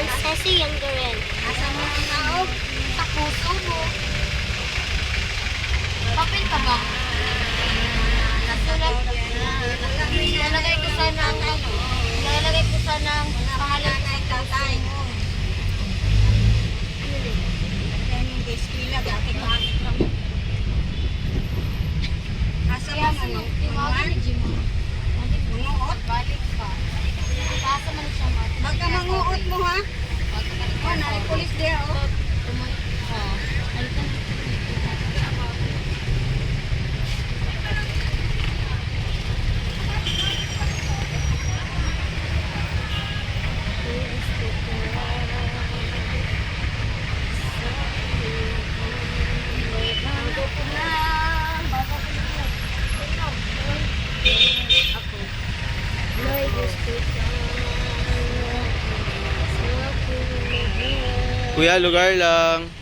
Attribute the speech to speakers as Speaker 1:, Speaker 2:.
Speaker 1: Ang
Speaker 2: sesi yung gawin.
Speaker 3: Asa mo ang naog?
Speaker 1: Sa puso mo. Papel ka ba? Nasulat. Nalagay ko sana ang ano. Nalagay ko sana ang pangalan na itatay.
Speaker 3: Asa mo ang naog?
Speaker 1: Manguot
Speaker 3: mo ha?
Speaker 1: Oh, nari pulis
Speaker 3: dia oh.
Speaker 1: Ah, alitan.
Speaker 2: Bago ko na.
Speaker 1: Bago ko na. Ako.
Speaker 2: May gusto
Speaker 1: ka. Sa aking mga Kuya,
Speaker 4: lugar
Speaker 5: lang.